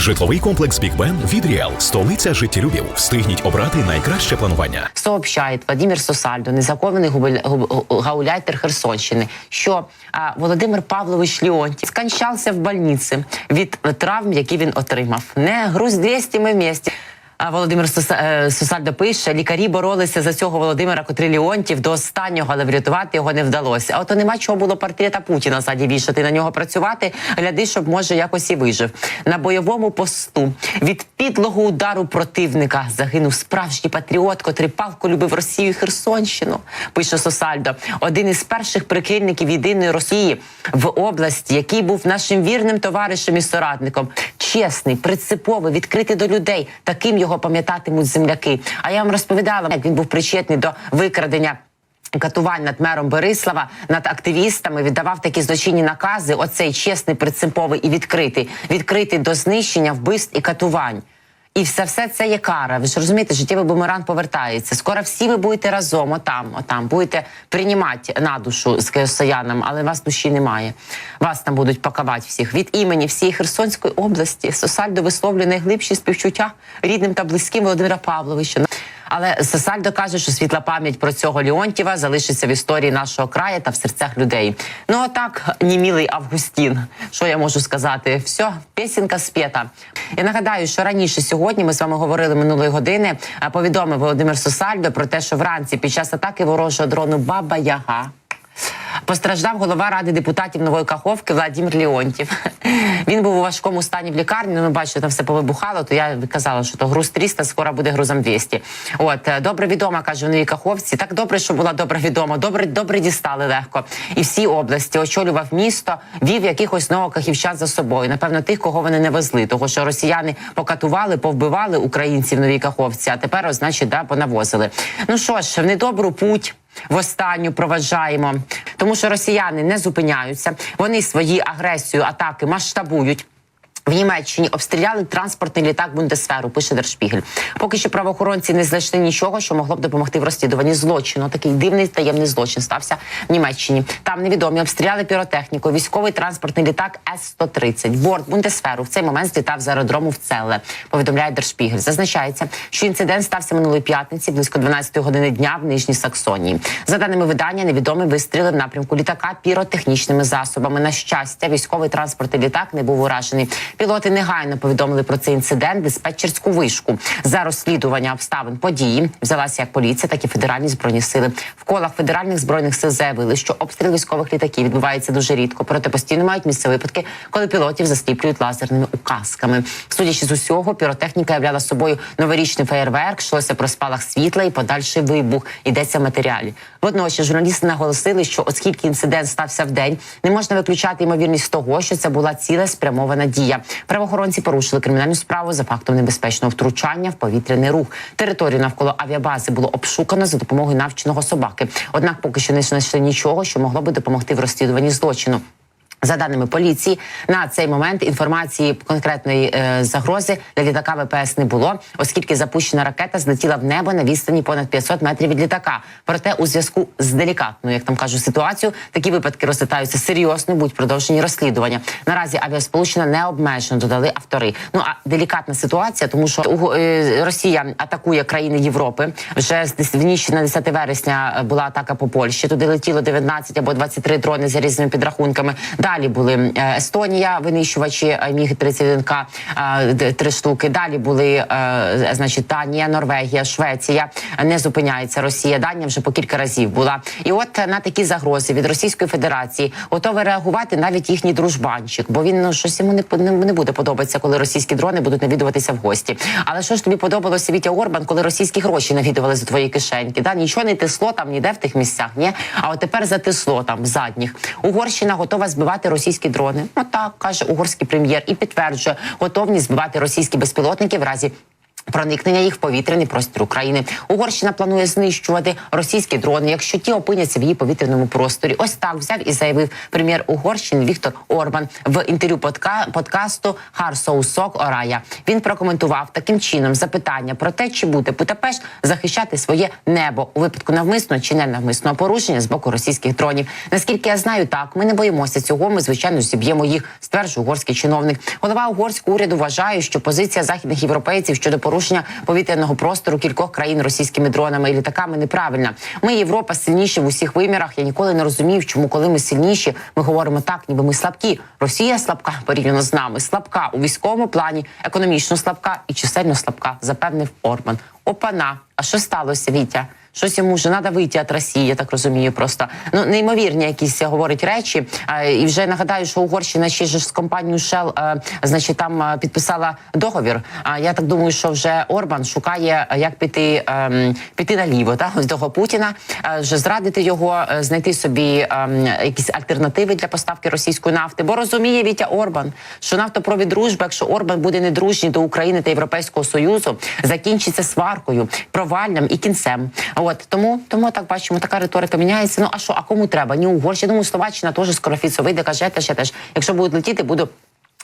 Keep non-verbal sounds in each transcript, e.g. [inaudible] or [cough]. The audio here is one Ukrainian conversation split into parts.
Житловий комплекс Бік Бен від Ріал. Столиця життєлюбів. Встигніть обрати найкраще планування. Сообщает Владимир Сосальдо, незакований гауляйтер Херсонщини, що а, Володимир Павлович Леонтів скончався в больниці від травм, які він отримав. Не груз 200 ми вместе. А Володимир е, Сосальдо пише: лікарі боролися за цього Володимира, котрий Леонтів до останнього, але врятувати його не вдалося. А ото нема чого було портрета Путіна ззаді вішати на нього працювати. Гляди, щоб може якось і вижив на бойовому посту від підлого удару противника загинув справжній патріот, котрий палко любив Росію і Херсонщину. Пише Сосальдо, один із перших прихильників єдиної Росії в області, який був нашим вірним товаришем і соратником. Чесний, принциповий, відкритий до людей. Таким його пам'ятатимуть земляки. А я вам розповідала, як він був причетний до викрадення. Катувань над мером Борислава, над активістами віддавав такі злочинні накази. Оцей чесний, принциповий і відкритий, відкритий до знищення, вбивств і катувань. І все, все це є кара. Ви ж розумієте, життєвий бумеранг повертається. Скоро всі ви будете разом, отам, отам, будете приймати на душу з київстоянам, але вас душі немає. Вас там будуть пакувати всіх від імені всієї Херсонської області. Сосальдо висловлює найглибші співчуття рідним та близьким Володимира Павловича. Але Сосальдо каже, що світла пам'ять про цього Леонтьєва залишиться в історії нашого краю та в серцях людей. Ну отак, німілий Августін. Що я можу сказати? Все, пісенька спєта. Я нагадаю, що раніше сьогодні ми з вами говорили минулої години. а, Повідомив Володимир Сосальдо про те, що вранці під час атаки ворожого дрону Баба Яга. Постраждав голова ради депутатів нової Каховки Владимир Леонтів. [laughs] Він був у важкому стані в лікарні. Ну, бачите, там все повибухало. То я казала, що то груз 300, скоро буде грузом 200. От е, добре відома, каже в новій Каховці. Так добре, що була добре відома. Добре, добре дістали легко. І всі області очолював місто, вів якихось новокахівчан за собою. Напевно, тих, кого вони не везли. Того, що росіяни покатували, повбивали українців в новій Каховці, а тепер, значить, да, понавозили. Ну що ж, в недобру путь. В останню проважаємо, тому що росіяни не зупиняються. Вони свої агресію, атаки масштабують. В Німеччині обстріляли транспортний літак Бундесферу, пише Дершпігель. Поки що правоохоронці не знайшли нічого, що могло б допомогти в розслідуванні злочину. Такий дивний таємний злочин стався в Німеччині. Там невідомі обстріляли піротехніку, військовий транспортний літак С-130. Борт Бундесферу в цей момент злітав з аеродрому в Целле. Повідомляє Дершпігель. Зазначається, що інцидент стався минулої п'ятниці близько 12 години дня в Нижній Саксонії. За даними видання, невідомі вистріли в напрямку літака піротехнічними засобами. На щастя, військовий транспортний літак не був уражений. Пілоти негайно повідомили про цей інцидент диспетчерську вишку. За розслідування обставин події взялася як поліція, так і федеральні збройні сили. В колах федеральних збройних сил заявили, що обстріл військових літаків відбувається дуже рідко, проте постійно мають місце випадки, коли пілотів засліплюють лазерними указками. Судячи з усього, піротехніка являла собою новорічний феєрверк, йшлося про спалах світла і подальший вибух. Йдеться в матеріалі. Водночас журналісти наголосили, що оскільки інцидент стався в день, не можна виключати ймовірність того, що це була ціла спрямована дія. Правоохоронці порушили кримінальну справу за фактом небезпечного втручання в повітряний рух. Територію навколо авіабази було обшукано за допомогою навченого собаки. Однак, поки що не знайшли нічого, що могло би допомогти в розслідуванні злочину. За даними поліції, на цей момент інформації конкретної е, загрози для літака ВПС не було, оскільки запущена ракета злетіла в небо на відстані понад 500 метрів від літака. Проте, у зв'язку з делікатною, як там кажуть, ситуацією, такі випадки розглядаються серйозно, будуть продовжені розслідування. Наразі авіасполучення не обмежено, додали автори. Ну а делікатна ситуація, тому що у е, Росія атакує країни Європи. Вже з в ніч на 10 вересня е, була атака по Польщі. Туди летіло 19 або 23 дрони за різними підрахунками. Далі були е, Естонія, винищувачі е, міг 31 к три штуки. Далі були е, значить Данія, Норвегія, Швеція. Не зупиняється Росія. Данія вже по кілька разів була. І от на такі загрози від Російської Федерації готовий реагувати навіть їхній дружбанчик, бо він ну, щось йому не, не, буде подобатися, коли російські дрони будуть навідуватися в гості. Але що ж тобі подобалося Вітя Орбан, коли російські гроші навідували з твоєї кишеньки? Да? Нічого не тисло там ніде в тих місцях. Ні? А от тепер затисло там в задніх. Угорщина готова збивати російські дрони. Отак каже угорський прем'єр і підтверджує готовність збивати російські безпілотники в разі Проникнення їх в повітряний простір України. Угорщина планує знищувати російські дрони, якщо ті опиняться в її повітряному просторі. Ось так взяв і заявив прем'єр Угорщини Віктор Орбан в інтерв'ю подка подкасту Харсоусок Орая. Він прокоментував таким чином запитання про те, чи буде Будапешт захищати своє небо у випадку навмисного чи ненавмисного порушення з боку російських дронів. Наскільки я знаю, так ми не боїмося цього. Ми звичайно зіб'ємо їх, стверджує угорський чиновник. Голова угорського уряду вважає, що позиція західних європейців щодо порушення повітряного простору кількох країн російськими дронами і літаками неправильна. Ми Європа сильніші в усіх вимірах. Я ніколи не розумів, чому коли ми сильніші, ми говоримо так, ніби ми слабкі. Росія слабка порівняно з нами, слабка у військовому плані, економічно слабка і чисельно слабка, запевнив Орбан. Опана, а що сталося, Вітя? Щось йому вже треба вийти від Росії, я так розумію. Просто ну неймовірні якісь говорить речі. А, і вже нагадаю, що Угорщина ще ж з компанією Shell, е, значить, там е, підписала договір. А я так думаю, що вже Орбан шукає, е, як піти ем, піти наліво, та з того Путіна, е, вже зрадити його, е, знайти собі ем, якісь альтернативи для поставки російської нафти. Бо розуміє Вітя Орбан, що нафтопровід дружби, якщо Орбан буде недружній до України та Європейського союзу, закінчиться сваркою, проваллям і кінцем. От тому, тому так бачимо, така риторика міняється. Ну а що, а кому треба? Ні Угорщина, думаю, Словаччина теж скоро вийде, каже, я теж, я теж. Якщо будуть летіти, буду.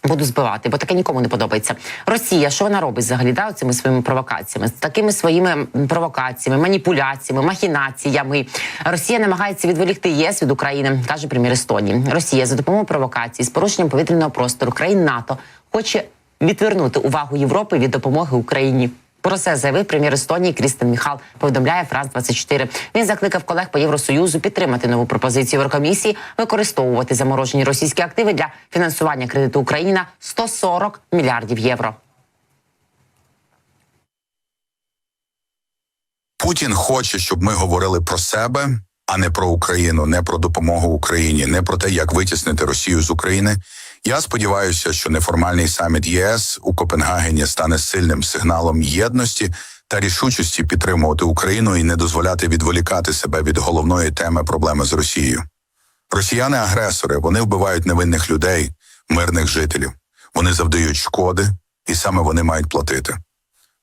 Буду збивати, бо таке нікому не подобається. Росія, що вона робить взагалі да, цими своїми провокаціями, з такими своїми провокаціями, маніпуляціями, махінаціями. Росія намагається відволікти ЄС від України, каже прем'єр Естонії. Росія за допомогою провокацій з порушенням повітряного простору країн НАТО хоче відвернути увагу Європи від допомоги Україні. Про це заявив прем'єр Естонії Крістен Міхал. Повідомляє Франс 24 Він закликав колег по Євросоюзу підтримати нову пропозицію Єврокомісії, використовувати заморожені російські активи для фінансування кредиту Україні на 140 мільярдів євро. Путін хоче, щоб ми говорили про себе, а не про Україну, не про допомогу Україні, не про те, як витіснити Росію з України. Я сподіваюся, що неформальний саміт ЄС у Копенгагені стане сильним сигналом єдності та рішучості підтримувати Україну і не дозволяти відволікати себе від головної теми проблеми з Росією. Росіяни агресори, вони вбивають невинних людей, мирних жителів. Вони завдають шкоди, і саме вони мають платити.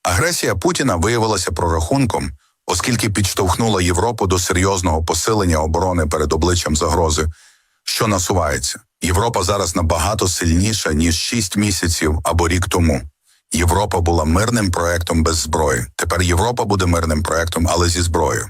Агресія Путіна виявилася прорахунком, оскільки підштовхнула Європу до серйозного посилення оборони перед обличчям загрози, що насувається. Європа зараз набагато сильніша ніж 6 місяців або рік тому. Європа була мирним проектом без зброї. Тепер Європа буде мирним проектом, але зі зброєю.